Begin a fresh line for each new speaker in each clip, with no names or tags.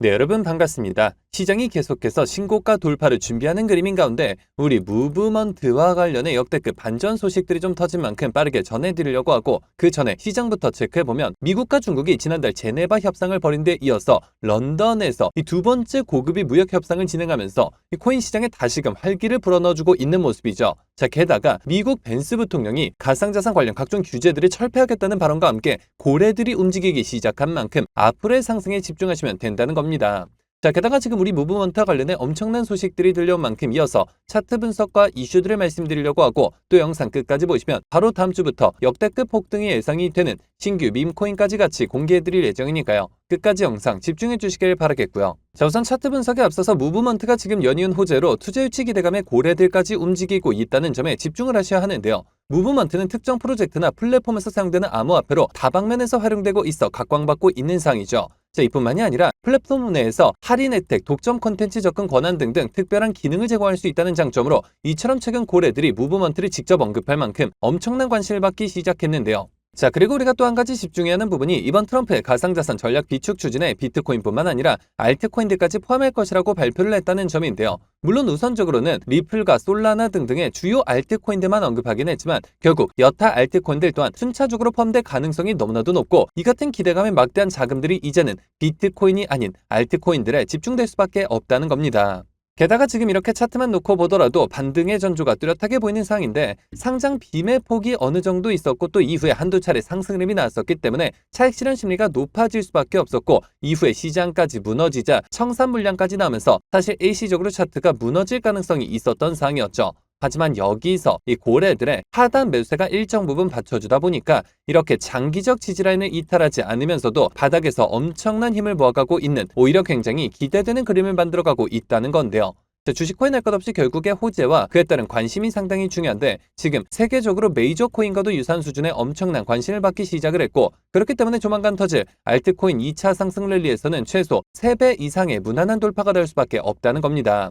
네, 여러분 반갑습니다. 시장이 계속해서 신고가 돌파를 준비하는 그림인 가운데 우리 무브먼트와 관련해 역대급 반전 소식들이 좀 터진 만큼 빠르게 전해드리려고 하고 그 전에 시장부터 체크해보면 미국과 중국이 지난달 제네바 협상을 벌인 데 이어서 런던에서 이 두 번째 고급이 무역 협상을 진행하면서 이 코인 시장에 다시금 활기를 불어넣어주고 있는 모습이죠. 자, 게다가 미국 벤스 부통령이 가상자산 관련 각종 규제들을 철폐하겠다는 발언과 함께 고래들이 움직이기 시작한 만큼 앞으로의 상승에 집중하시면 된다는 겁니다. 자, 게다가 지금 우리 무브먼트와 관련해 엄청난 소식들이 들려온 만큼 이어서 차트 분석과 이슈들을 말씀드리려고 하고 또 영상 끝까지 보시면 바로 다음 주부터 역대급 폭등이 예상이 되는 신규 밈코인까지 같이 공개해드릴 예정이니까요. 끝까지 영상 집중해 주시길 바라겠고요. 자, 우선 차트 분석에 앞서서 무브먼트가 지금 연이은 호재로 투자 유치 기대감의 고래들까지 움직이고 있다는 점에 집중을 하셔야 하는데요. 무브먼트는 특정 프로젝트나 플랫폼에서 사용되는 암호화폐로 다방면에서 활용되고 있어 각광받고 있는 상이죠. 자, 이뿐만이 아니라 플랫폼 내에서 할인 혜택, 독점 콘텐츠 접근 권한 등등 특별한 기능을 제공할 수 있다는 장점으로 이처럼 최근 고래들이 무브먼트를 직접 언급할 만큼 엄청난 관심을 받기 시작했는데요. 자, 그리고 우리가 또 한 가지 집중해야 하는 부분이 이번 트럼프의 가상자산 전략 비축 추진에 비트코인뿐만 아니라 알트코인들까지 포함할 것이라고 발표를 했다는 점인데요. 물론 우선적으로는 리플과 솔라나 등등의 주요 알트코인들만 언급하긴 했지만 결국 여타 알트코인들 또한 순차적으로 포함될 가능성이 너무나도 높고 이 같은 기대감에 막대한 자금들이 이제는 비트코인이 아닌 알트코인들에 집중될 수밖에 없다는 겁니다. 게다가 지금 이렇게 차트만 놓고 보더라도 반등의 전조가 뚜렷하게 보이는 상황인데 상장 빔의 폭이 어느 정도 있었고 또 이후에 한두 차례 상승 흐름이 나왔었기 때문에 차익 실현 심리가 높아질 수밖에 없었고 이후에 시장까지 무너지자 청산 물량까지 나오면서 사실 일시적으로 차트가 무너질 가능성이 있었던 상황이었죠. 하지만 여기서 이 고래들의 하단 매수세가 일정 부분 받쳐주다 보니까 이렇게 장기적 지지라인을 이탈하지 않으면서도 바닥에서 엄청난 힘을 모아가고 있는 오히려 굉장히 기대되는 그림을 만들어가고 있다는 건데요. 자, 주식 코인 할 것 없이 결국에 호재와 그에 따른 관심이 상당히 중요한데 지금 세계적으로 메이저 코인과도 유사한 수준의 엄청난 관심을 받기 시작을 했고 그렇기 때문에 조만간 터질 알트코인 2차 상승 랠리에서는 최소 3배 이상의 무난한 돌파가 될 수밖에 없다는 겁니다.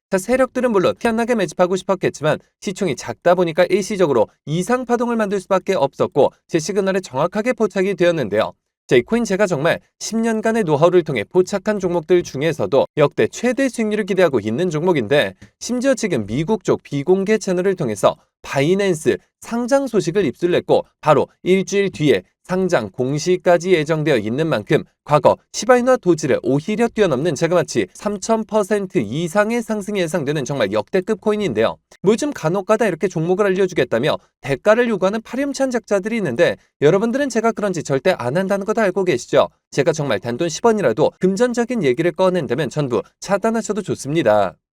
세력들은 물론 티안나게 매집하고 싶었겠지만 시총이 작다 보니까 일시적으로 이상 파동을 만들 수밖에 없었고 제 시그널에 정확하게 포착이 되었는데요. 자, 이 코인 제가 정말 10년간의 노하우를 통해 포착한 종목들 중에서도 역대 최대 수익률을 기대하고 있는 종목인데 심지어 지금 미국 쪽 비공개 채널을 통해서 바이낸스 상장 소식을 입수했고 바로 일주일 뒤에 상장 공시까지 예정되어 있는 만큼 과거 시바이누와 도지를 오히려 뛰어넘는 자그마치 3000% 이상의 상승이 예상되는 정말 역대급 코인인데요. 요즘 간혹가다 이렇게 종목을 알려주겠다며 대가를 요구하는 파렴치한 작자들이 있는데 여러분들은 제가 그런지 절대 안 한다는 거 다 알고 계시죠? 제가 정말 단돈 10원이라도 금전적인 얘기를 꺼낸다면 전부 차단하셔도 좋습니다.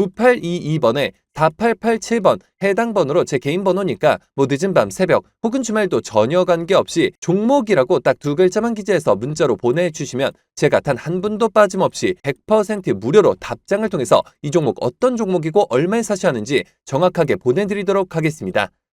9822번에 4887번 해당 번호로 제 개인 번호니까 뭐 늦은 밤 새벽 혹은 주말도 전혀 관계없이 종목이라고 딱 두 글자만 기재해서 문자로 보내주시면 제가 단 한 분도 빠짐없이 100% 무료로 답장을 통해서 이 종목 어떤 종목이고 얼마에 사셔야 하는지 정확하게 보내드리도록 하겠습니다.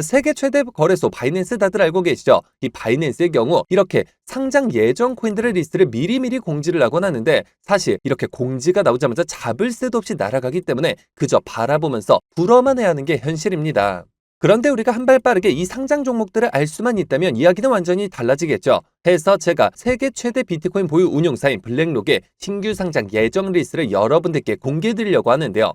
세계 최대 거래소 바이낸스 다들 알고 계시죠? 이 바이낸스의 경우 이렇게 상장 예정 코인들의 리스트를 미리미리 공지를 하곤 하는데 사실 이렇게 공지가 나오자마자 잡을 새도 없이 날아가기 때문에 그저 바라보면서 불어만 해야 하는 게 현실입니다. 그런데 우리가 한 발 빠르게 이 상장 종목들을 알 수만 있다면 이야기는 완전히 달라지겠죠. 해서 제가 세계 최대 비트코인 보유 운용사인 블랙록의 신규 상장 예정 리스트를 여러분들께 공개해 드리려고 하는데요.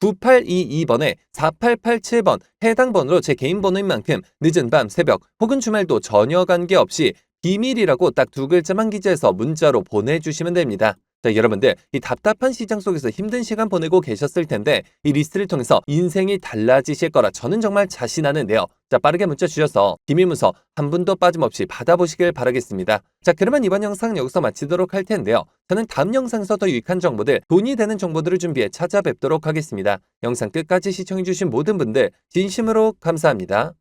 010-9822번에 4887번 해당 번호로 제 개인 번호인 만큼 늦은 밤, 새벽 혹은 주말도 전혀 관계없이 비밀이라고 딱 두 글자만 기재해서 문자로 보내주시면 됩니다. 자, 여러분들, 이 답답한 시장 속에서 힘든 시간 보내고 계셨을 텐데, 이 리스트를 통해서 인생이 달라지실 거라 저는 정말 자신하는데요. 자, 빠르게 문자 주셔서 비밀문서 한 분도 빠짐없이 받아보시길 바라겠습니다. 자, 그러면 이번 영상 여기서 마치도록 할 텐데요. 저는 다음 영상에서 더 유익한 정보들, 돈이 되는 정보들을 준비해 찾아뵙도록 하겠습니다. 영상 끝까지 시청해주신 모든 분들, 진심으로 감사합니다.